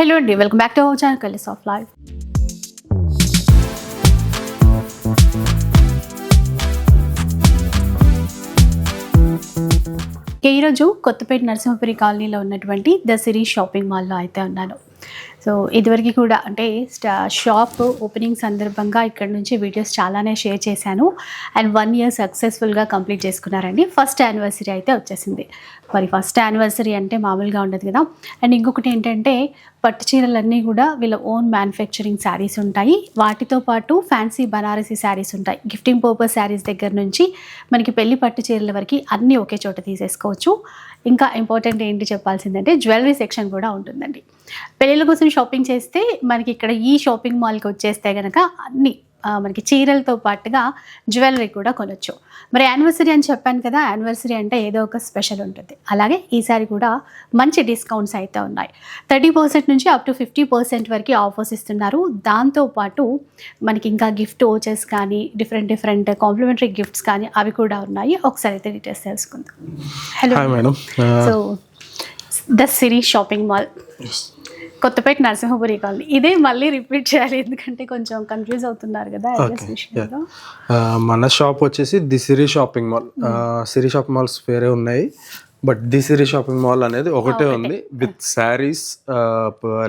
Hello అండి welcome back to our channel colours of life ఈరోజు కొత్తపేట నరసింహపురి కాలనీలో ఉన్నటువంటి ద సిరీ షాపింగ్ మాల్లో అయితే ఉన్నాను. సో ఇదివరకు కూడా అంటే షాప్ ఓపెనింగ్ సందర్భంగా ఇక్కడ నుంచి వీడియోస్ చాలానే షేర్ చేశాను. అండ్ వన్ ఇయర్ సక్సెస్ఫుల్గా కంప్లీట్ చేసుకున్నారండి. ఫస్ట్ యానివర్సరీ అయితే వచ్చేసింది. మరి ఫస్ట్ యానివర్సరీ అంటే మామూలుగా ఉండదు కదా. అండ్ ఇంకొకటి ఏంటంటే పట్టు చీరలన్నీ కూడా వీళ్ళ ఓన్ మ్యానుఫ్యాక్చరింగ్ శారీస్ ఉంటాయి. వాటితో పాటు ఫ్యాన్సీ బనారసీ శారీస్ ఉంటాయి. గిఫ్టింగ్ పర్పస్ శారీస్ దగ్గర నుంచి మనకి పెళ్ళి పట్టు చీరల వరకు అన్నీ ఒకే చోట తీసేసుకోవచ్చు. ఇంకా ఇంపార్టెంట్ ఏంటి చెప్పాల్సిందంటే జ్యువెలరీ సెక్షన్ కూడా ఉంటుందండి. పెళ్ళిళ్ళ కోసం షాపింగ్ చేస్తే మనకి ఇక్కడ ఈ షాపింగ్ మాల్కి వచ్చేస్తే కనుక అన్నీ మనకి చీరలతో పాటుగా జ్యువెలరీ కూడా కొనొచ్చు. మరి యానివర్సరీ అని చెప్పాను కదా యానివర్సరీ అంటే ఏదో ఒక స్పెషల్ ఉంటుంది. అలాగే ఈసారి కూడా మంచి డిస్కౌంట్స్ అయితే ఉన్నాయి. థర్టీ పర్సెంట్ నుంచి అప్ టు ఫిఫ్టీ పర్సెంట్ వరకు ఆఫర్స్ ఇస్తున్నారు. దాంతోపాటు మనకి ఇంకా గిఫ్ట్ ఓచెస్ కానీ డిఫరెంట్ డిఫరెంట్ కాంప్లిమెంటరీ గిఫ్ట్స్ కానీ అవి కూడా ఉన్నాయి. ఒకసారి అయితే డీటెయిల్స్ తెలుసుకుందాం. Hello madam so the Siri shopping mall Kothapeta Narasimhapuri colony. ఇదే మళ్ళీ రిపీట్ చేయాలి ఎందుకంటే కొంచెం కన్ఫ్యూజ్ అవుతున్నారు కదా మన షాప్ వచ్చేసి the Siri shopping mall Siri shopping malls వేరే ఉన్నాయి but the Siri shopping mall అనేది ఒకటే ఉంది with saris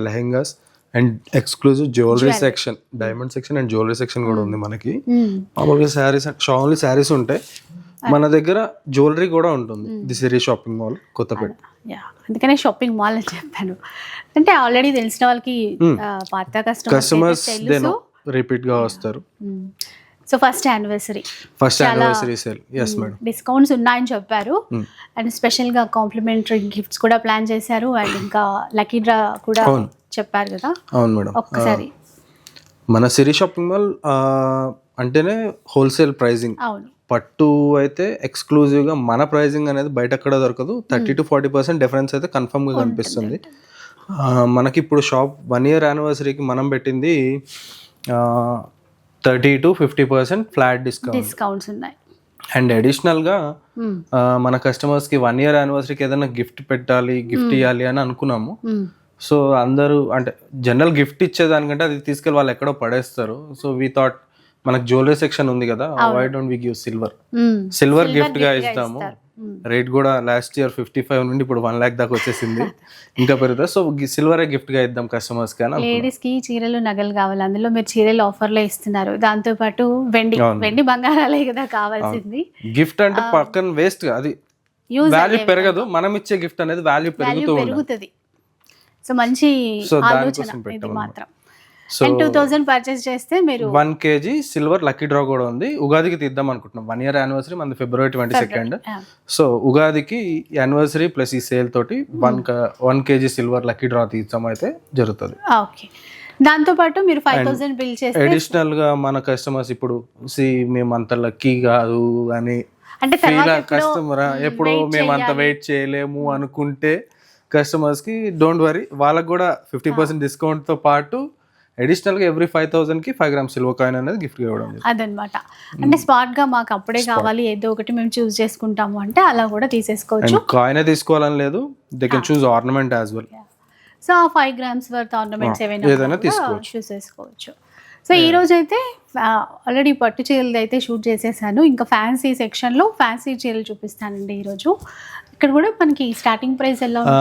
lehengas and exclusive jewellery section diamond section and jewellery section కూడా ఉంది మనకి. మ్మ్. మామూలుగా శారీస్ ఓన్లీ శారీస్ ఉంటాయి మన దగ్గర జ్యువెలరీ కూడా ఉంటుంది. The Siri shopping mall Kothapeta. Yeah అందుకనే షాపింగ్ మాల్ అని చెప్పాను. అంటే ఆల్రెడీ తెలిసిన వాళ్ళకి ఆ, పాత కస్టమర్స్ రిపీట్గా వస్తారు. So first anniversary first anniversary sale yes madam discounts ఉన్నాయని చెప్పారు. అండ్ స్పెషల్గా కాంప్లిమెంటరీ గిఫ్ట్స్ కూడా ప్లాన్ చేశారు. అండ్ ఇంకా లక్కీ డ్రా కూడా. చెప్పారు కదా. అవును మేడం ఒక్కసారి. మన సిరీ షాపింగ్ మాల్ అంటేనే హోల్సేల్ ప్రైజింగ్ అవును. పట్టు అయితే ఎక్స్క్లూజివ్గా మన ప్రైజింగ్ అనేది బయట ఎక్కడ దొరకదు. Thirty to forty percent difference అయితే కన్ఫర్మ్గా కనిపిస్తుంది. మనకి ఇప్పుడు షాప్ వన్ ఇయర్ యానివర్సరీకి మనం పెట్టింది thirty to fifty percent flat discount discounts ఉన్నాయి. అండ్ అడిషనల్గా మ్మ్. మన కస్టమర్స్కి వన్ ఇయర్ యానివర్సరీకి ఏదైనా గిఫ్ట్ పెట్టాలి గిఫ్ట్ ఇవ్వాలి అని అనుకున్నాము. సో అందరూ అంటే జనరల్ గిఫ్ట్ ఇచ్చేదానికంటే అది తీసుకెళ్ళి వాళ్ళు ఎక్కడో పడేస్తారు. సో వీ థాట్ మనకు జ్యువెలరీ సెక్షన్ ఉంది కదా why don't we give silver. Silver గిఫ్ట్గా ఇస్తాము. రేట్ కూడా లాస్ట్ ఇయర్ ఫిఫ్టీ ఫైవ్ నుండి ఇప్పుడు వన్ ల్యాక్ దాకా వచ్చేసింది. ఇంకా పెరుగుతుంది. సో సిల్వరే గిఫ్ట్గా ఇద్దాం కస్టమర్స్కి అని లేడీస్కి చీరలు నగలు కావాలి. అందులో మీరు చీరలు ఆఫర్లో ఇస్తున్నారు. దాంతో పాటు వెండి. వెండి బంగారాలే కదా కావాల్సింది. గిఫ్ట్ అంటే పక్కన వేస్ట్ అది వాల్యూ పెరగదు. మనం ఇచ్చే గిఫ్ట్ అనేది వాల్యూ పెరుగుతూ పెరుగుతుంది. సో మంచి ఆలోచన ఇది మాత్రం. సో టూ థౌజండ్ పర్చేస్ చేస్తే మీరు one KG silver lucky draw కూడా ఉంది. ఉగాదికి తీద్దాం అనుకుంటున్నాం. వన్ ఇయర్ యానివర్సరీ మన ఫిబ్రవరి ట్వంటీ సెకండ్ సో ఉగాదికి యానివర్సరీ ప్లస్ ఈ సేల్ తోటి one one KG silver lucky draw తీద్దాం అయితే జరుగుతుంది. ఓకే దాంతో పాటు మీరు ఫైవ్ థౌసండ్ బిల్ చేస్తే అడిషనల్గా మన కస్టమర్స్ ఇప్పుడు సి మేము అంత లక్కీ కాదు అని అంటే కస్టమర్ ఎప్పుడు మేము అంత. వెయిట్ చేయలేము అనుకుంటే కస్టమర్స్కి డోంట్ వరీ వాళ్ళకి కూడా ఫిఫ్టీ పర్సెంట్ డిస్కౌంట్తో పాటు అడిషనల్గా ఎవ్రీ ఫైవ్ థౌసండ్కి ఫైవ్ గ్రామ్ సిల్వర్ కాయిన్ అనేది గిఫ్ట్ ఇవ్వడం. అదనమాట. అంటే స్పాట్గా మాకు అప్పుడే కావాలి ఏదో ఒకటి మేము చూస్ చేసుకుంటాము అంటే అలా కూడా తీసేసుకోవచ్చు. కాయిన్ తీసుకోవాలని లేదు they can choose ornament as well so ఆ ఫైవ్ గ్రామ్స్ వర్త్ ఆర్నమెంట్స్ ఏవైనా. చూస్ చేసుకోవచ్చు. సో ఈ రోజు అయితే ఆల్రెడీ పట్టు చీరలు అయితే షూట్ చేసేసాను. ఇంకా ఫ్యాన్సీ సెక్షన్లో ఫ్యాన్సీ చీరలు చూపిస్తానండి ఈరోజు. ఇక్కడ కూడా మనకి స్టార్టింగ్ ప్రైస్ ఎలా ఆ,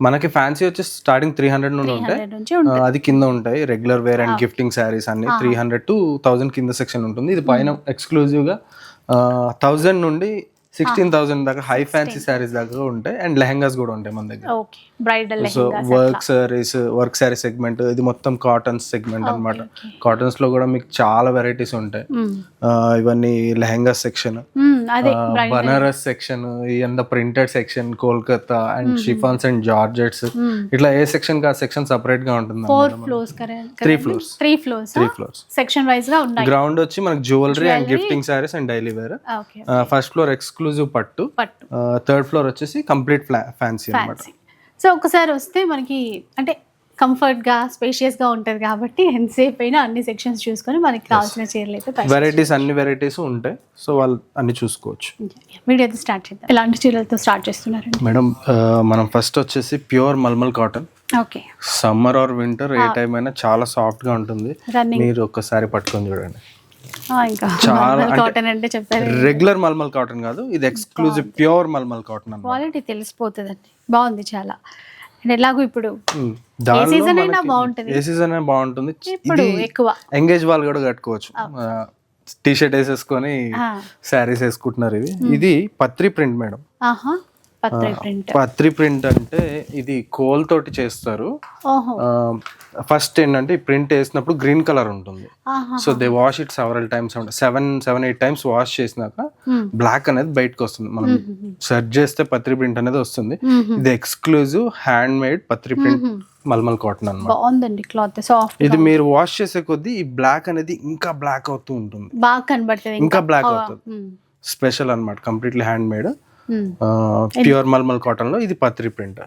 మనకి ఫ్యాన్సీ వచ్చి స్టార్టింగ్ త్రీ హండ్రెడ్ నుండి ఉంటాయి అది కింద ఉంటాయి. Regular wear and gifting saris అన్ని త్రీ హండ్రెడ్ టు థౌసండ్ కింద సెక్షన్ ఉంటుంది. ఇది పైన ఎక్స్క్లూజివ్గా థౌసండ్ నుండి సిక్స్టీన్ థౌసండ్ దాకా హై ఫ్యాన్సీ శారీస్ దాకా ఉంటాయి అండ్ లెహంగాస్ కూడా ఉంటాయి మన దగ్గర. So work saris work sari segment ఇది మొత్తం కాటన్స్ సెగ్మెంట్ అన్నమాట. కాటన్స్లో కూడా మీకు చాలా వెరైటీస్ ఉంటాయి. ఆ, ఇవన్నీ లెహంగా సెక్షన్ అదే బనారస్ సెక్షన్ ఇదంతా printed section Kolkata and chiffons and georgettes ఇట్లా ఏ సెక్షన్ కా సెక్షన్ సపరేట్గా ఉంటుంది three floors three floors three floors section వైజ్గా ఉన్నాయి. గ్రౌండ్ వచ్చి మనకి jewellery and gifting saris and daily wear first floor exclusive పట్టు. పట్టు. థర్డ్ ఫ్లోర్ వచ్చేసి కంప్లీట్ ఫ్యాన్సీ ఫ్యాన్సీ సో ఒకసారి వస్తే మనకి అంటే కంఫర్ట్గా స్పేషియస్గా ఉంటది కాబట్టి ఎంతసేపు అయినా అన్ని సెక్షన్స్ చూసుకొని మనకి కావాల్సిన చీరలు అయితే వెరైటీస్ అన్ని వెరైటీస్ ఉంటాయి. సో వాళ్ళు అన్ని చూసుకోవచ్చు. వీడియో అయితే స్టార్ట్ చేద్దాం. ఎలాంటి చీరలతో స్టార్ట్ చేస్తున్నారండి? మేడం మనం ఫస్ట్ వచ్చేసి pure mulmul cotton okay summer or winter A time అయినా చాలా సాఫ్ట్గా ఉంటుంది. మీరు ఒక్కసారి పట్టుకొని చూడండి. ఇంకా చాలా కాటన్ అంటే చెప్పారు. రెగ్యులర్ మల్మల్ కాటన్ కాదు ఇది ఎక్స్క్లూజివ్ ప్యూర్ మల్మల్ కాటన్ అన్నమాట. క్వాలిటీ తెలిసిపోతుందండి. బాగుంది చాలా. ఎలాగో ఇప్పుడు దానిలో season అయినా బాగుంటుంది. ఏ సీజన్ అయినా బాగుంటుంది. ఇప్పుడు ఇది ఎక్కువ. ఎంగేజ్ వాళ్ళు కూడా కట్టుకోవచ్చు. టీ షర్ట్ వేసేసుకొని. శారీస్ వేసుకుంటున్నారు ఇవి. ఇది పత్రి ప్రింట్ మేడం. ఆహా. పత్రి ప్రింట్. అంటే ఇది కోల్ తోటి చేస్తారు. ఫస్ట్ ఏంటంటే ఈ ప్రింట్ వేసినప్పుడు గ్రీన్ కలర్ ఉంటుంది. So they wash it several times seven seven eight times wash చేసినాక. బ్లాక్ అనేది బయటకు వస్తుంది. మనం సెర్చ్ చేస్తే పత్రి ప్రింట్ అనేది వస్తుంది. ఇది exclusive hand made patri print mulmul cotton cloth. Soft ఇది మీరు వాష్ చేసే కొద్దీ ఈ బ్లాక్ అనేది ఇంకా బ్లాక్ అవుతూ ఉంటుంది. బాగా కనబడుతుంది. ఇంకా బ్లాక్ అవుతుంది. స్పెషల్ అన్నమాట. Completely hand made. Pure mulmul కాటన్లో ఇది పత్రి ప్రింట్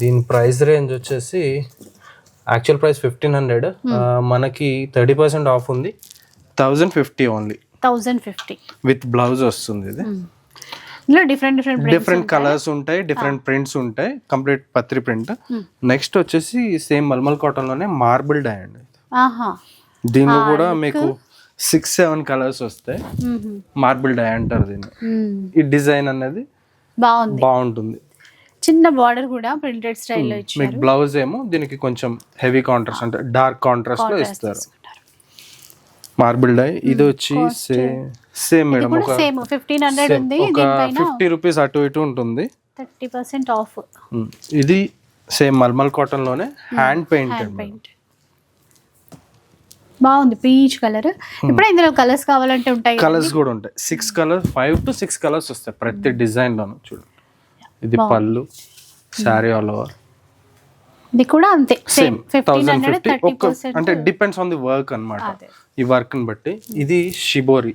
దీని ప్రైస్ రేంజ్ వచ్చేసి యాక్చువల్ ప్రైస్ ఫిఫ్టీన్ హండ్రెడ్ మనకి థర్టీ పర్సెంట్ ఆఫ్ ఉంది. Thousand fifty only thousand fifty with blouse వస్తుంది ఇది. డిఫరెంట్ డిఫరెంట్ డిఫరెంట్ కలర్స్ ఉంటాయి? డిఫరెంట్ ప్రింట్స్ ఉంటాయి కంప్లీట్ పత్రి ప్రింట్ నెక్స్ట్ వచ్చేసి సేమ్ మల్మల్ కాటన్లోనే మార్బుల్ డై అండి ఆహా. దీనిలో కూడా మీకు సిక్స్ సెవెన్ కలర్స్ వస్తాయి. మార్బుల్ డై అంటారు దీన్ని. ఈ డిజైన్ అనేది బాగుంది. బాగుంటుంది. చిన్న బార్డర్ కూడా ప్రింటెడ్ స్టైల్లో ఇచ్చారు. మీకు బ్లౌజ్ ఏమో దీనికి కొంచెం హెవీ కాంట్రాస్ట్ అంటే డార్క్ కాంట్రాస్ట్లో ఇస్తారు. మార్బుల్ డై ఇది వచ్చి సేమ్ మేడం ఒక సేమ్ ఫిఫ్టీన్ హండ్రెడ్ ఉంది. ఒక దీనిపైన ఫిఫ్టీ రూపీస్ అటు ఇటు ఉంటుంది. థర్టీ పర్సెంట్ ఆఫ్ ఇది సేమ్ మల్మల్ కాటన్లోనే హ్యాండ్ పెయింట్ హ్యాండ్ పెయింట్ బాగుంది పీచ్ కలర్ ఇప్పుడు ఇందులో కలర్స్ కావాలంటే ఉంటాయి కలర్స్ కూడా ఉంటాయి. Six colours five to six colours వస్తాయి ప్రతి డిజైన్ లోను చూడండి ఇది పళ్ళు శారీ ఆల్ ఓవర్ ఇది కూడా అంతే సేమ్ ఫిఫ్టీన్ అంటే డిపెండ్స్ ఆన్ ది వర్క్ అన్నమాట. అదే. ఈ వర్క్ని బట్టి. ఇది షిబోరి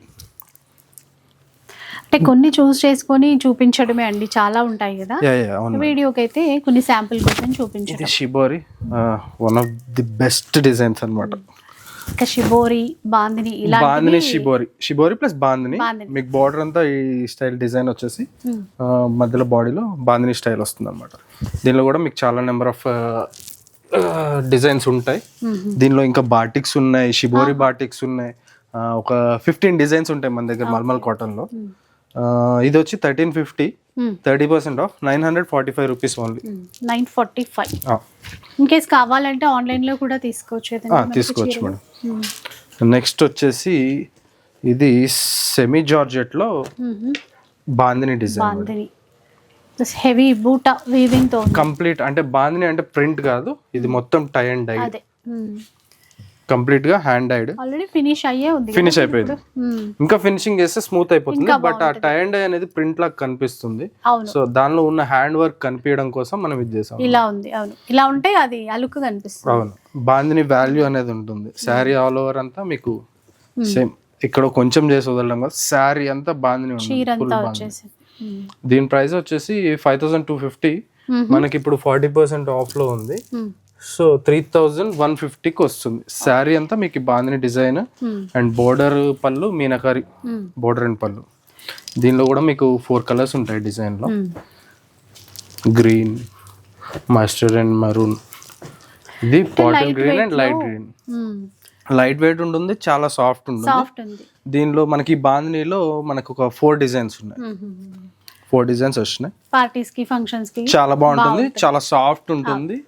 అంటే కొన్ని చూస్ చేసుకొని చూపించడమే అండి చాలా ఉంటాయి కదా. వీడియోకి అయితే కొన్ని శాంపుల్ కోసం చూపించడం. Shibori one of the best designs అన్నమాట. ఇంకా షిబోరి బాందిని ఇలా bandhani shibori. Shibori plus bandhani. మీకు బార్డర్ అంతా ఈ స్టైల్ డిజైన్ వచ్చేసి ఆ, మధ్యలో బాడీలో బాందిని స్టైల్ వస్తుంది అనమాట దీనిలో కూడా మీకు చాలా నెంబర్ ఆఫ్ డిజైన్స్ ఉంటాయి. దీనిలో ఇంకా బాటిక్స్ ఉన్నాయి షిబోరి బాటిక్స్ ఉన్నాయి. ఒక ఫిఫ్టీన్ డిజైన్స్ ఉంటాయి మన దగ్గర మల్మల్ కాటన్లో. ఆ, ఇది వచ్చి thirteen fifty. Thirty percent off nine hundred forty five rupees only. Nine forty five. In case కావాలంటే ఆన్లైన్లో కూడా తీసుకోవచ్చు తీసుకోవచ్చు. మేడం. మ్మ్. నెక్స్ట్ వచ్చేసి ఇది సెమీ జార్జెట్లో. బాందిని డిజైన్ హెవీ బూటా వీవింగ్తో. కంప్లీట్ అంటే బాందిని అంటే ప్రింట్ కాదు ఇది మొత్తం టై అండ్ డై కంప్లీట్గా హ్యాండ్ డైడ్ ఆల్రెడీ ఫినిష్ అయ్యే ఉంది ఫినిష్ అయిపోయింది. ఇంకా ఫినిషింగ్ చేస్తే స్మూత్ అయిపోతుంది. బట్ ఆ టై అండ్ అనేది ప్రింట్ లాగా కనిపిస్తుంది. సో దానిలో ఉన్న హ్యాండ్ వర్క్ కనిపించడం కోసం మనం ఇది చేసాం. ఇలా ఉంది. అవును. ఇలా ఉంటే అది అలుకు కనిపిస్తుంది. అవును. బాందిని వాల్యూ అనేది ఉంటుంది. శారీ ఆల్ ఓవర్ అంతా మీకు సేమ్ ఇక్కడ కొంచెం చేసి వదలడం కాదు. శారీ అంతా బాందిని ఉంటుంది. దీని ప్రైస్ వచ్చేసి ఫైవ్ థౌసండ్ టూ ఫిఫ్టీ. మనకి ఇప్పుడు ఫార్టీ పర్సెంట్ ఆఫ్లో ఉంది. సో త్రీ థౌజండ్ వన్ ఫిఫ్టీకి వస్తుంది. శారీ అంతా మీకు ఈ బాందిని డిజైన్. అండ్ బోర్డర్ పళ్ళు మీనకారి. బోర్డర్ అండ్ పళ్ళు. దీనిలో కూడా మీకు ఫోర్ కలర్స్ ఉంటాయి డిజైన్లో. Green mustard and maroon. ఇది bottle green and light green. Light weight ఉంటుంది చాలా సాఫ్ట్ ఉంటుంది. దీనిలో మనకి ఈ బాందినీలో మనకు ఒక ఫోర్ డిజైన్స్ ఉన్నాయి. ఫోర్ డిజైన్స్ వచ్చినాయి. పార్టీస్కి ఫంక్షన్స్కి చాలా బాగుంటుంది చాలా సాఫ్ట్ ఉంటుంది.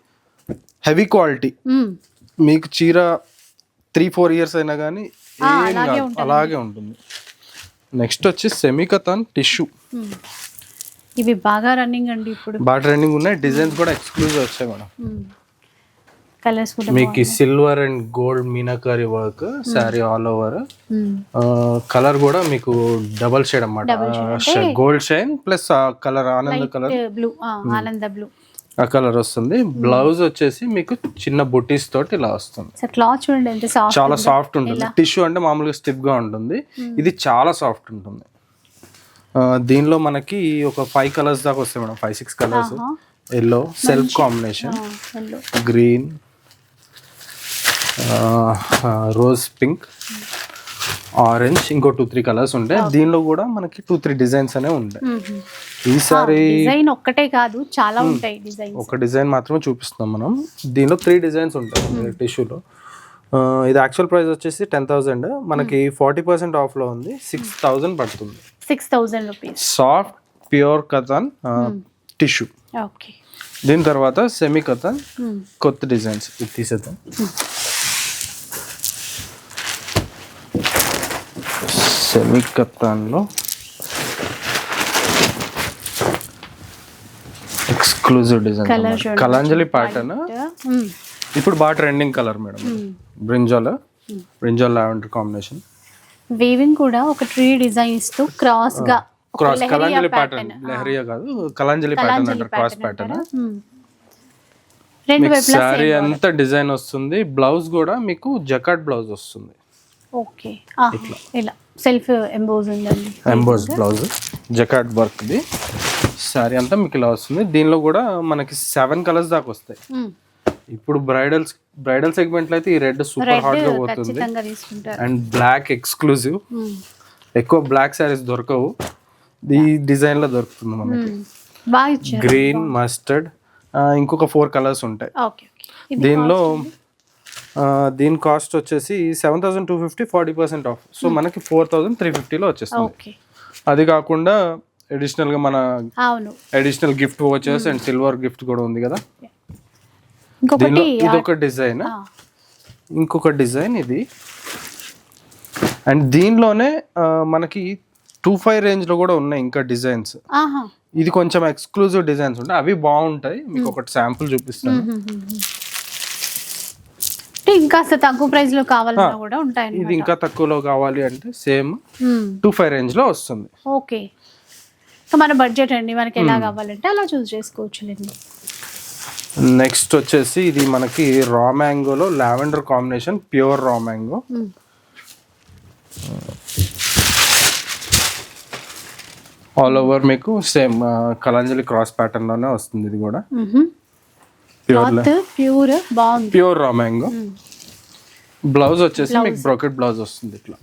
Heavy quality. మీకు చీర త్రీ ఫోర్ ఇయర్స్ అయినా కానీ ఏం అలాగే కాదు, అలాగే ఉంటుంది. నెక్స్ట్ వచ్చి సెమికథాన్ టిష్యూ. ఇవి బాగా రన్నింగ్ అండి ఇప్పుడు. బాగా ట్రెండింగ్ ఉన్నాయి. డిజైన్స్ కూడా ఎక్స్క్లూజివ్ వచ్చాయి మేడం. కలర్స్ కూడా మీకు silver and gold meenakari work sari all over. Colour కూడా మీకు డబల్ షేడ్ అన్నమాట. గోల్డ్ షైన్ ప్లస్ ఆ కలర్ ఆనంద కలర్ బ్లూ ఆనంద బ్లూ ఆ కలర్ వస్తుంది. బ్లౌజ్ వచ్చేసి మీకు చిన్న బుటీస్ తోటి ఇలా వస్తుంది. క్లాత్ చూడండి చాలా సాఫ్ట్ ఉంటుంది. టిష్యూ అంటే మామూలుగా స్టిఫ్గా ఉంటుంది. ఇది చాలా సాఫ్ట్ ఉంటుంది. దీనిలో మనకి ఒక ఫైవ్ కలర్స్ దాకా వస్తాయి madam. Five six colours yellow self combination green rose pink orange ఇంకో టూ త్రీ కలర్స్ ఉంటాయి దీనిలో కూడా మనకి టూ త్రీ డిజైన్స్ అనేవి ఉంటాయి. ఈసారి డిజైన్ ఒక్కటే కాదు చాలా ఉంటాయి డిజైన్ ఒక డిజైన్ మాత్రమే చూపిస్తున్నాం మనం. దీనిలో త్రీ డిజైన్స్ ఉంటాయి టిష్యూలో ఇది యాక్చువల్ ప్రైస్ వచ్చేసి టెన్ థౌసండ్ మనకి ఫార్టీ పర్సెంట్ ఆఫ్లో ఉంది. సిక్స్ థౌజండ్ పడుతుంది. Six thousand rupees soft pure katan tissue okay దీని తర్వాత సెమీ కథన్ కొత్త డిజైన్స్ ఇది తీసేద్దాం. సెమీ కథన్లో ఎక్స్క్లూజివ్ డిజైన్ కలాంజలి ప్యాటర్న్ ఇప్పుడు బాగా trending colour madam brinjal brinjal lavender combination. Weaving కూడా ఒక ట్రీ డిజైన్ ఇస్తూ క్రాస్గా క్రాస్ కలాంజలి. ప్యాటర్న్ లెహరియా కాదు కలాంజలి ప్యాటర్న్ అంటారు క్రాస్ ప్యాటర్న్. రెండు శారీ అంతా డిజైన్ వస్తుంది. బ్లౌజ్ కూడా మీకు జకాట్ బ్లౌజ్ వస్తుంది. ఓకే ఇలా. సెల్ఫ్ ఎంబోజ్ ఉందండి. Emboss blouse. జకాట్ వర్క్ది. శారీ అంతా మీకు ఇలా వస్తుంది. దీనిలో కూడా మనకి సెవెన్ కలర్స్ దాకా వస్తాయి. మ్మ్. ఇప్పుడు బ్రైడల్స్ బ్రైడల్ సెగ్మెంట్లో అయితే ఈ రెడ్ సూపర్ హాట్గా పోతుంది. And black exclusive. మ్మ్. ఎక్కువ బ్లాక్ శారీస్ దొరకవు. ఈ డిజైన్లో దొరుకుతుంది మనకి. ఇచ్చారు. గ్రీన్ మస్టర్డ్ ఇంకొక ఫోర్ కలర్స్ ఉంటాయి. దీనిలో దీని కాస్ట్ వచ్చేసి seven thousand two fifty forty percent off. So మనకి ఫోర్ థౌసండ్ త్రీ ఫిఫ్టీలో వచ్చేస్తుంది. అది కాకుండా అడిషనల్గా మన అడిషనల్ గిఫ్ట్ వచ్చేసి అండ్ సిల్వర్ గిఫ్ట్ కూడా ఉంది కదా. దీనిలో ఇది ఒక డిజైన్ ఇంకొక డిజైన్ ఇది. అండ్ దీనిలోనే మనకి టూ ఫైవ్ రేంజ్లో కూడా ఉన్నాయి ఇంకా డిజైన్స్ ఇది కొంచెం ఎక్స్క్లూజివ్ డిజైన్స్ ఉంటాయి. అవి బాగుంటాయి. మీకు ఒకటి శాంపుల్ చూపిస్తాను. మ్మ్. అంటే ఇంకాస్త తక్కువ ప్రైస్లో కావాలన్నా కూడా ఉంటాయి ఇది ఇంకా తక్కువలో కావాలి అంటే సేమ్ టూ ఫైవ్ రేంజ్లో వస్తుంది. ఓకే. ఇంకా మన బడ్జెట్ అండి మనకి ఎలా కావాలంటే అలా చూస్ చేసుకోవచ్చులేండి నెక్స్ట్ వచ్చేసి ఇది మనకి raw మ్యాంగోలో lavender combination pure raw mango. All over మీకు సేమ్ కలంజలి క్రాస్ ప్యాటర్న్లోనే వస్తుంది ఇది కూడా. క్లాత్ ప్యూర్ బాగుంది. Pure raw mango. బ్లౌజ్ వచ్చేసి మీకు బ్రోకెట్ బ్లౌజ్ వస్తుంది ఇట్లా.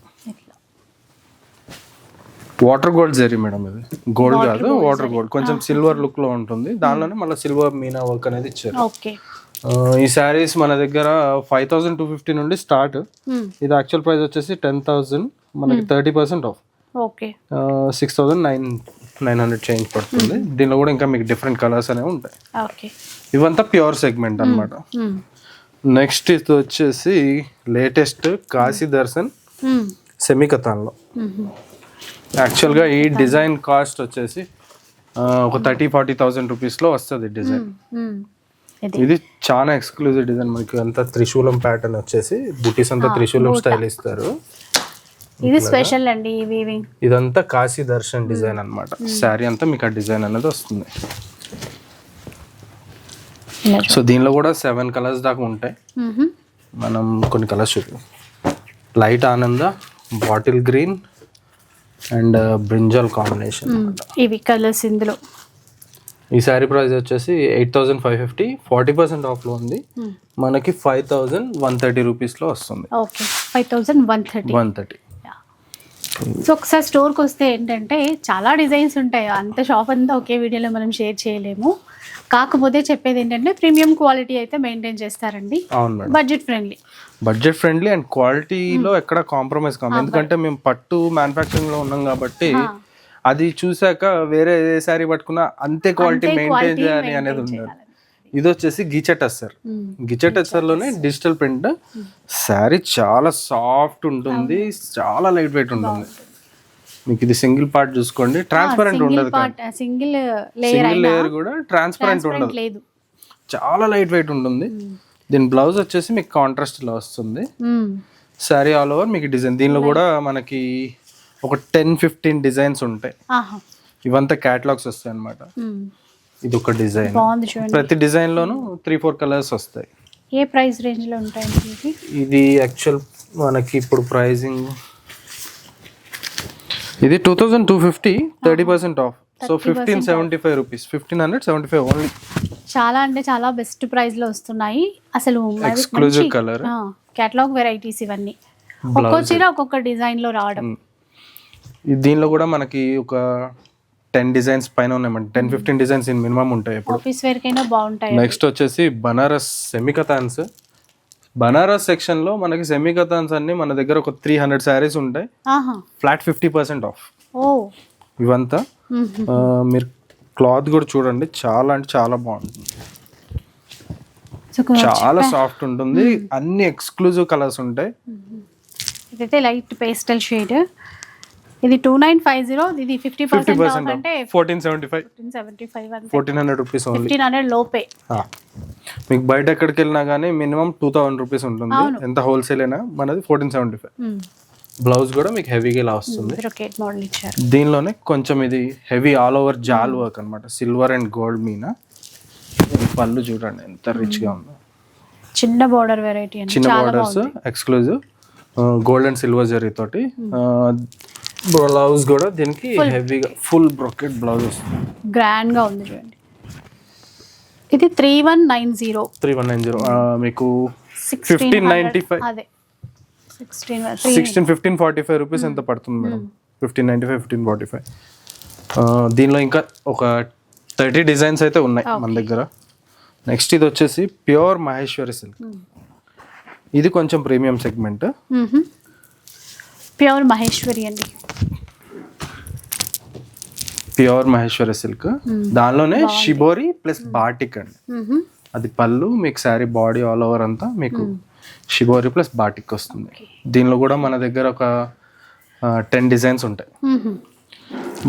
వాటర్ గోల్డ్ జరీ మేడం ఇది. గోల్డ్ కాదు వాటర్ గోల్డ్. కొంచెం సిల్వర్ లుక్లో ఉంటుంది. దానిలోనే మళ్ళీ సిల్వర్ మీనా వర్క్ అనేది ఇచ్చారు. ఈ శారీస్ మన దగ్గర ఫైవ్ థౌసండ్ టూ ఫిఫ్టీ నుండి స్టార్ట్. ఇది యాక్చువల్ ప్రైస్ వచ్చేసి టెన్ థౌసండ్. మనకి thirty percent off okay. Six thousand nine nine hundred change పడుతుంది. దీనిలో కూడా ఇంకా మీకు డిఫరెంట్ కలర్స్ అనేవి ఉంటాయి. ఓకే. ఇవంతా ప్యూర్ సెగ్మెంట్ అన్నమాట. మ్మ్. నెక్స్ట్ ఇది వచ్చేసి latest Kashi Darshan hmm. Semi కథాన్లో మ్మ్. యాక్చువల్గా ఈ డిజైన్ కాస్ట్ వచ్చేసి ఒక థర్టీ ఫార్టీ థౌసండ్ రూపీస్లో వస్తుంది డిజైన్. ఇది. చాలా ఎక్స్క్లూజివ్ డిజైన్ మనకి అంతా త్రిశూలం ప్యాటర్న్ వచ్చేసి బుటీస్ అంతా త్రిశూలం స్టైల్ ఇస్తారు. ఇది స్పెషల్ అండి ఇదంతా కాశీ దర్శన్ డిజైన్ అన్నమాట. శారీ అంతా మీకు ఆ డిజైన్ అనేది వస్తుంది. సో దీనిలో కూడా సెవెన్ కలర్స్ దాకా ఉంటాయి. మనం కొన్ని కలర్స్ చూద్దాం. లైట్ ఆనంద bottle green and brinjal combination. ఇవి కలర్స్ ఇందులో. ఈ శారీ ప్రైస్ వచ్చేసి eight thousand five fifty forty percent ఆఫ్లో ఉంది. మనకి ఫైవ్ థౌసండ్ వన్ థర్టీ రూపీస్లో వస్తుంది. Okay five thousand one thirty one thirty so ఒకసారి స్టోర్కి వస్తే ఏంటంటే చాలా డిజైన్స్ ఉంటాయి. అంత షాప్ అంతా ఒకే వీడియోలో మనం షేర్ చేయలేము. కాకపోతే చెప్పేది ఏంటంటే ప్రీమియం క్వాలిటీ అయితే మెయింటైన్ చేస్తారండి. Budget friendly. Budget friendly and క్వాలిటీలో ఎక్కడ కాంప్రమైజ్ కాము ఎందుకంటే మేము పట్టు మ్యానుఫ్యాక్చరింగ్లో ఉన్నాం కాబట్టి అది చూసాక వేరే ఏ శారీ పట్టుకున్నా అంతే క్వాలిటీ మెయింటైన్ చేయాలి అనేది ఉండదు. ఇది వచ్చేసి గిచెట్ సార్ గిచెట్లోనే డిజిటల్ ప్రింట్. శారీ చాలా సాఫ్ట్ ఉంటుంది చాలా లైట్ వెయిట్ ఉంటుంది. మీకు ఇది సింగిల్ పార్ట్ చూసుకోండి. ట్రాన్స్పరెంట్ ఉండదు సింగిల్ లేయర్ సింగిల్ లేయర్ కూడా ట్రాన్స్పరెంట్ ఉండదు. చాలా లైట్ వెయిట్ ఉంటుంది. దీని బ్లౌజ్ వచ్చేసి మీకు కాంట్రాస్ట్లో వస్తుంది. శారీ ఆల్ ఓవర్ మీకు డిజైన్. దీనిలో కూడా మనకి ఒక టెన్ ఫిఫ్టీన్ డిజైన్స్ ఉంటాయి. ఇవంతా క్యాటలాగ్స్ వస్తాయి అనమాట. ఇది ఒక డిజైన్. బాగుంది చూడండి. ప్రతి డిజైన్ లోను త్రీ ఫోర్ కలర్స్ వస్తాయి. ఏ ప్రైస్ రేంజ్లో ఉంటాయండి ఇవి? ఇది యాక్చువల్ మనకి ఇప్పుడు ప్రైజింగ్ ఇది two thousand two fifty thirty percent off so fifteen seventy five rupees fifteen hundred seventy five only చాలా అంటే చాలా బెస్ట్ ప్రైస్లో వస్తున్నాయి. అసలు Exclusive colour. క్యాటలాగ్ వెరైటీస్ ఇవన్నీ. ఒక్కో చీర ఒక్కొక్క డిజైన్లో రావడం దీనిలో కూడా మనకి ఒక టెన్ డిజైన్స్ పైన ఉన్నాయండి ten fifteen designs in minimum ఉంటాయి ఇప్పుడు ఆఫీస్ వేర్ కైనా బాగుంటాయి. నెక్స్ట్ వచ్చేసి బనారస్ సెమికథాన్స్ బనారస్ సెక్షన్లో మనకి సెమికథాన్స్ అన్ని మన దగ్గర ఒక త్రీ హండ్రెడ్ శారీస్ ఉంటాయి. ఫ్లాట్ ఫిఫ్టీ పర్సెంట్ ఆఫ్ ఇవంతా. మీరు క్లాత్ కూడా చూడండి. చాలా అంటే చాలా బాగుంటుంది. చాలా సాఫ్ట్ ఉంటుంది. అన్ని ఎక్స్క్లూజివ్ కలర్స్ ఉంటాయి. ఇదైతే లైట్ పేస్టల్ షేడ్ ఇది టూ నైన్ ఫైవ్ జీరో ఇది ఫిఫ్టీ పర్సెంట్ అంటే fourteen seventy five fifteen seventy five అంతే. Fourteen hundred rupees fifteen hundred లోపే మీకు బయట ఎక్కడికి వెళ్ళినా కానీ మినిమం టూ థౌసండ్ రూపీస్ ఉంటుంది. ఎంత హోల్సేల్ అయినా మనది ఫోర్టీన్ సెవెంటీ ఫైవ్ బ్లౌజ్ కూడా మీకు హెవీగా ఇలా వస్తుంది. దీనిలోనే కొంచెం ఇది heavy all over jaal work అన్నమాట. Silver and gold meena. పళ్ళు చూడండి ఎంత రిచ్గా ఉందో. చిన్న బోర్డర్ వెరైటీ చిన్న borders exclusive gold and silver zari తోటి. బ్లౌజ్ కూడా దీనికి హెవీగా ఫుల్ బ్రొకెట్ బ్లౌజ్ వస్తుంది. గ్రాండ్గా ఉంది చూడండి. ఇది three one nine zero three one nine zero మీకు ఫిఫ్టీన్ నైన్టీ ఫైవ్ అదే. Sixteen sixteen fifteen forty five rupees ఎంత పడుతుంది madam? Fifteen ninety five fifteen forty five దీనిలో ఇంకా ఒక థర్టీ డిజైన్స్ అయితే ఉన్నాయి మన దగ్గర. నెక్స్ట్ ఇది వచ్చేసి ప్యూర్ మహేశ్వరి సిల్క్. ఇది కొంచెం ప్రీమియం సెగ్మెంట్. ప్యూర్ మహేశ్వరి అండి. Pure Maheshwari silk. దానిలోనే షిబోరి ప్లస్ బాటిక్ అండి. అది పళ్ళు మీకు శారీ బాడీ ఆల్ ఓవర్ అంతా మీకు షిబోరి ప్లస్ బాటిక్ వస్తుంది. దీనిలో కూడా మన దగ్గర ఒక టెన్ డిజైన్స్ ఉంటాయి.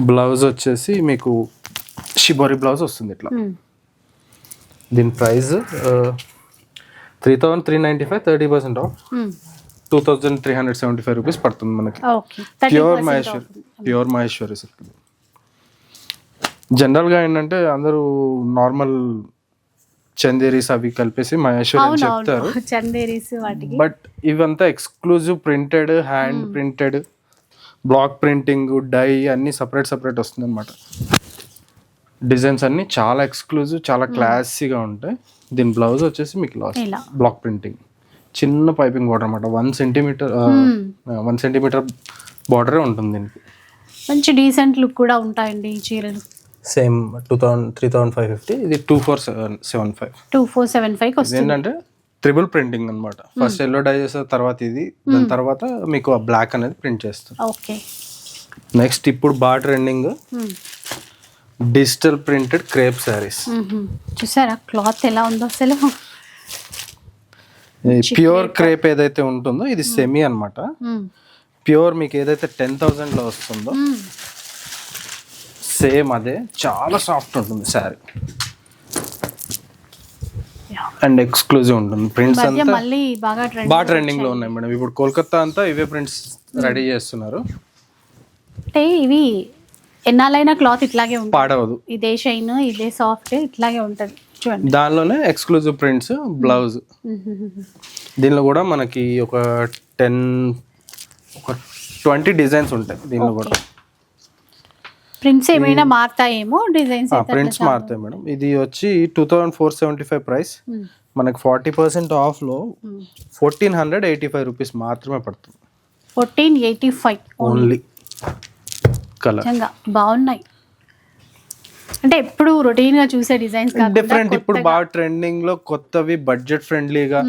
బ్లౌజ్ వచ్చేసి మీకు షిబోరి బ్లౌజ్ వస్తుంది ఇట్లా. దీని price three thousand three ninety five thirty percent off. Two thousand three hundred seventy five rupees పడుతుంది మనకి. Pure Maheshwari pure Maheshwari silk జనరల్గా ఏంటంటే అందరూ నార్మల్ చందేరీస్ అవి కలిపేసి మహేశ్వరి అని చెప్తారు. అవునవును చందేరీస్ వాటికి. బట్ ఇవంతా exclusive printed hand printed block printing dye అన్ని సపరేట్ సపరేట్ వస్తుంది అనమాట డిజైన్స్ అన్ని చాలా ఎక్స్క్లూజివ్ చాలా క్లాసీగా ఉంటాయి. దీని బ్లౌజ్ వచ్చేసి మీకు లాస్ట్ బ్లాక్ ప్రింటింగ్ చిన్న పైపింగ్ బార్డర్ అనమాట వన్ సెంటీమీటర్ వన్ సెంటీమీటర్ బార్డరే ఉంటుంది దీనికి. మంచి డీసెంట్ లుక్ కూడా ఉంటాయండి ఈ చీరలు. Same two thousand three thousand five fifty ఇది two four seven seven five. Two four seven five ఏంటంటే ట్రిపుల్ ప్రింటింగ్ అనమాట ఫస్ట్ ఎల్లో డై చేసిన తర్వాత ఇది దాని తర్వాత మీకు ఆ బ్లాక్ అనేది ప్రింట్ చేస్తారు. ఓకే. నెక్స్ట్ ఇప్పుడు బాగా trending. Digital printed crepe saris. చూసారా? క్లాత్ ఎలా ఉందో అసలు. ప్యూర్ క్రేప్ ఏదైతే ఉంటుందో ఇది సెమీ అన్నమాట. మ్మ్. ప్యూర్ మీకు ఏదైతే టెన్ థౌసండ్లో వస్తుందో. సేమ్ అదే చాలా సాఫ్ట్ ఉంటుంది శారీ. అండ్ ఎక్స్క్లూజివ్ ఉంటుంది. ప్రింట్స్ అంతా బాగా ట్రెండ్ బాగా ట్రెండింగ్లో ఉన్నాయి మేడం. ఇప్పుడు కోల్కతా అంతా ఇవే ప్రింట్స్ రెడీ చేస్తున్నారు. అంటే ఇవి ఎన్నాళ్ళైనా క్లాత్ ఇట్లాగే ఉంటుంది. పాడవదు. ఇదే షైన్ ఇదే సాఫ్ట్ ఇట్లాగే ఉంటుంది. దానిలోనే ఎక్స్క్లూజివ్ ప్రింట్స్ బ్లౌజ్ దీనిలో కూడా మనకి ఒక టెన్ ఒక ట్వంటీ డిజైన్స్ ఉంటాయి దీనిలో కూడా. ప్రింట్స్ ఏమైనా మారుతాయేమో? డిజైన్స్ ప్రింట్స్ మారుతాయి మేడం. ఇది వచ్చి two thousand four seventy five price మనకి ఫార్టీ పర్సెంట్ ఆఫ్లో fourteen hundred eighty five rupees మాత్రమే పడుతుంది. Fourteen eighty five only colour బాగున్నాయి. అంటే ఎప్పుడు రొటీన్గా చూసే డిజైన్స్ డిఫరెంట్ ఇప్పుడు బాగా ట్రెండింగ్లో కొత్తవి బడ్జెట్ ఫ్రెండ్లీగా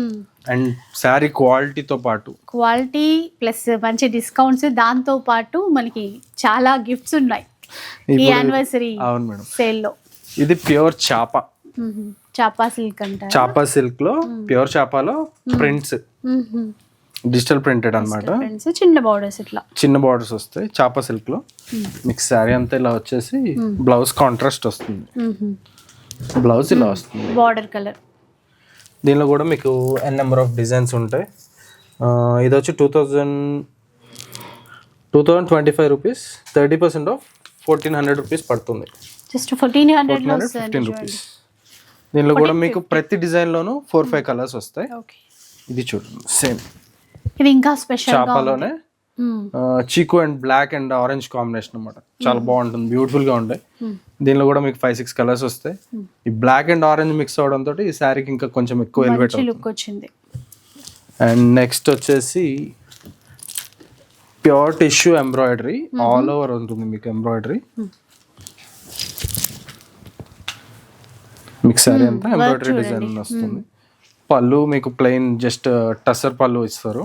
అండ్ శారీ క్వాలిటీతో పాటు. క్వాలిటీ ప్లస్ మంచి డిస్కౌంట్స్ దాంతో పాటు మనకి చాలా గిఫ్ట్స్ ఉన్నాయి. ఈ యానివర్సరీ అవును మేడం. సేల్లో ఇది ప్యూర్ చాపా చాపా సిల్క్ అంటారు? చాపా సిల్క్లో ప్యూర్ చాపాలో ప్రింట్స్ డిజిటల్ ప్రింటెడ్ ఫ్రెండ్స్ చిన్న బార్డర్స్ ఇట్లా. చిన్న బార్డర్స్ వస్తాయి చాపా సిల్క్లో. మీకు శారీ అంతా ఇలా వచ్చేసి బ్లౌజ్ కాంట్రాస్ట్ వస్తుంది. బ్లౌజ్ ఇలా వస్తుంది. బార్డర్ కలర్ దీనిలో కూడా మీకు ఎన్ నెంబర్ ఆఫ్ డిజైన్స్ ఉంటాయి. ఇది వచ్చి two thousand two thousand twenty five rupees thirty percent off fourteen hundred rupees పడుతుంది just fourteen hundred fifteen rupees దీనిలో కూడా మీకు ప్రతి డిజైన్లోనూ ఫోర్ ఫైవ్ కలర్స్ వస్తాయి. ఓకే ఇది చూడండి సేమ్ ఇది ఇంకా special చాపాలోనే chikoo and black and orange combination అన్నమాట. చాలా బాగుంటుంది బ్యూటిఫుల్గా ఉంటాయి. దీనిలో కూడా మీకు ఫైవ్ సిక్స్ కలర్స్ వస్తాయి. ఈ బ్లాక్ అండ్ ఆరెంజ్ మిక్స్ అవడం తోటి ఈ శారీకి ఇంకా కొంచెం ఎక్కువ ఎలివేట్ లుక్ వచ్చింది. అండ్ నెక్స్ట్ వచ్చేసి pure tissue embroidery all over ఉంటుంది మీకు ఎంబ్రాయిడరీ మీకు సారీ అంతా ఎంబ్రాయిడరీ డిజైన్ వస్తుంది. పళ్ళు మీకు ప్లెయిన్ జస్ట్ టసర్ పళ్ళు ఇస్తారు.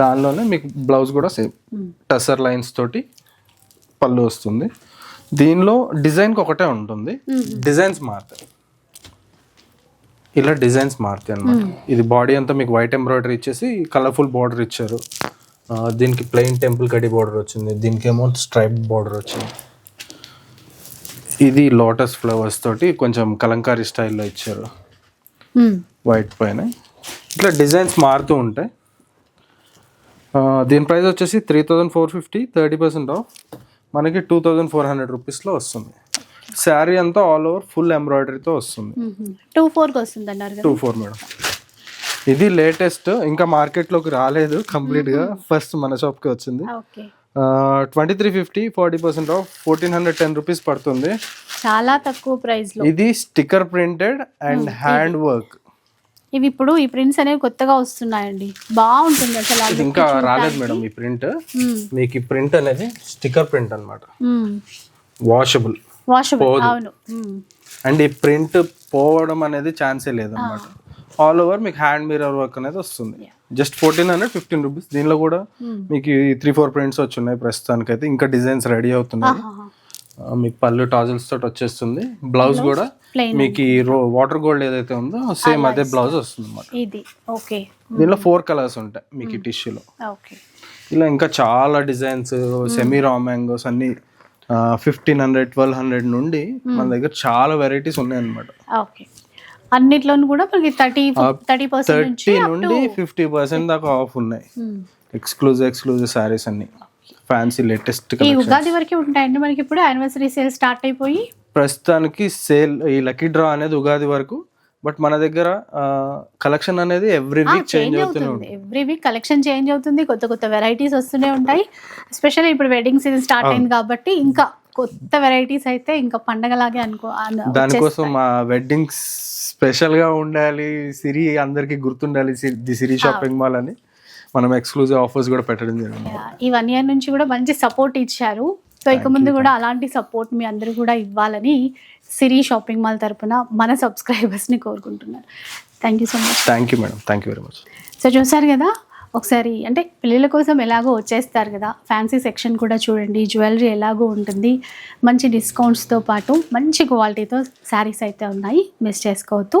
దానిలోనే మీకు బ్లౌజ్ కూడా సేమ్ టసర్ లైన్స్ తోటి పళ్ళు వస్తుంది. దీనిలో డిజైన్కి ఒకటే ఉంటుంది. డిజైన్స్ మారుతాయి. ఇలా డిజైన్స్ మారుతాయి అన్నమాట. ఇది బాడీ అంతా మీకు వైట్ ఎంబ్రాయిడరీ ఇచ్చేసి కలర్ఫుల్ బార్డర్ ఇచ్చారు. దీనికి ప్లెయిన్ టెంపుల్ కడి బార్డర్ వచ్చింది. దీనికి ఏమో స్ట్రైప్ బార్డర్ వచ్చింది. ఇది లోటస్ ఫ్లవర్స్ తోటి కొంచెం కలంకారీ స్టైల్లో ఇచ్చారు. మ్మ్. వైట్ పైన. ఇట్లా డిజైన్స్ మారుతూ ఉంటాయి. దీని ప్రైస్ వచ్చేసి three thousand four fifty thirty percent off. మనకి టూ థౌజండ్ ఫోర్ హండ్రెడ్ రూపీస్లో వస్తుంది. శారీ అంతా ఆల్ ఓవర్ ఫుల్ ఎంబ్రాయిడరీతో వస్తుంది. టూ ఫోర్కి వస్తుంది అన్నారు కదా. Two four madam. ఇది లేటెస్ట్ ఇంకా మార్కెట్లోకి రాలేదు కంప్లీట్గా. ఫస్ట్ మన షాప్కి వచ్చింది. Twenty three fifty forty percent off. Fourteen hundred ten rupees పడుతుంది. చాలా తక్కువ ప్రైస్ ఇది sticker printed and hand work ఇవి ఇప్పుడు ఈ ప్రింట్స్ అనేవి కొత్తగా వస్తున్నాయండి. బాగుంటుంది అసలు ఇంకా. రాలేదు మేడం ఈ ప్రింట్. మీకు ఈ ప్రింట్ అనేది స్టిక్కర్ ప్రింట్ అన్నమాట. మ్మ్. Washable washable. అవును. అండ్ ఈ ప్రింట్ పోవడం అనేది ఛాన్సే లేదన్నమాట. ఆల్ ఓవర్ మీకు హ్యాండ్ మిర్రర్ వర్క్ అనేది వస్తుంది. Just fourteen hundred fifteen rupees దీనిలో కూడా. మీకు త్రీ ఫోర్ ప్రింట్స్ వచ్చి ఉన్నాయి ప్రస్తుతానికి అయితే ఇంకా డిజైన్స్ రెడీ అవుతున్నాయి. మీకు పళ్ళు టాజిల్స్ తోటి వచ్చేస్తుంది. బ్లౌజ్ కూడా మీకు ఈ రో వాటర్ గోల్డ్ ఏదైతే ఉందో సేమ్ అదే బ్లౌజ్ వస్తుంది అన్నమాట ఇది. ఓకే దీనిలో ఫోర్ కలర్స్ ఉంటాయి మీకు ఈ టిష్యూలో ఓకే ఇలా ఇంకా చాలా డిజైన్స్ సెమీ రా మ్యాంగోస్ అన్ని ఫిఫ్టీన్ హండ్రెడ్ ట్వెల్వ్ హండ్రెడ్ నుండి మన దగ్గర చాలా వెరైటీస్ ఉన్నాయి అనమాట ఓకే అన్నిట్లోనూ కూడా మనకి థర్టీ థర్టీ పర్సెంట్ థర్టీ నుండి ఫిఫ్టీ పర్సెంట్ దాకా ఆఫ్ ఉన్నాయి. ఎక్స్క్లూజివ్ ఎక్స్క్లూజివ్ శారీస్ అన్ని. ఫ్యాన్సీ లేటెస్ట్ ఈ ఉగాది వరకు ఉంటాయండి మనకి ఇప్పుడు. యానివర్సరీ సేల్ స్టార్ట్ అయిపోయి. ప్రస్తుతానికి సేల్ ఈ లక్కీ డ్రా అనేది ఉగాది వరకు. బట్ మన దగ్గర కలెక్షన్ అనేది ఎవ్రీ వీక్ చేంజ్ అవుతుంది. ఎవ్రీ వీక్ కలెక్షన్ చేంజ్ అవుతుంది. కొత్త కొత్త వెరైటీస్ వస్తూనే ఉంటాయి. ఎస్పెషల్లీ ఇప్పుడు వెడ్డింగ్ సీజన్ స్టార్ట్ అయింది కాబట్టి ఇంకా కొత్త వెరైటీస్ అయితే ఇంకా పండగలాగే అనుకో అను- దానికోసం మా వెడ్డింగ్ స్పెషల్గా ఉండాలి. సిరి అందరికి గుర్తుండాలి ది సిరి షాపింగ్ మాల్ అని. మనం ఎక్స్క్లూజివ్ ఆఫర్స్ కూడా పెట్టడం జరిగింది. ఈ వన్ ఇయర్ నుంచి కూడా మంచి సపోర్ట్ ఇచ్చారు. సో ఇక ముందు కూడా అలాంటి సపోర్ట్ మీ అందరూ కూడా ఇవ్వాలని సిరి షాపింగ్ మాల్ తరపున మన సబ్స్క్రైబర్స్ని కోరుకుంటున్నాను thank you so much thank you madam thank you very much so చూసారు కదా ఒకసారి అంటే పిల్లల కోసం ఎలాగో వచ్చేస్తారు కదా ఫ్యాన్సీ సెక్షన్ కూడా చూడండి జ్యువెలరీ ఎలాగో ఉంటుంది మంచి డిస్కౌంట్స్తో పాటు మంచి క్వాలిటీతో శారీస్ అయితే ఉన్నాయి మిస్ చేసుకోవద్దు.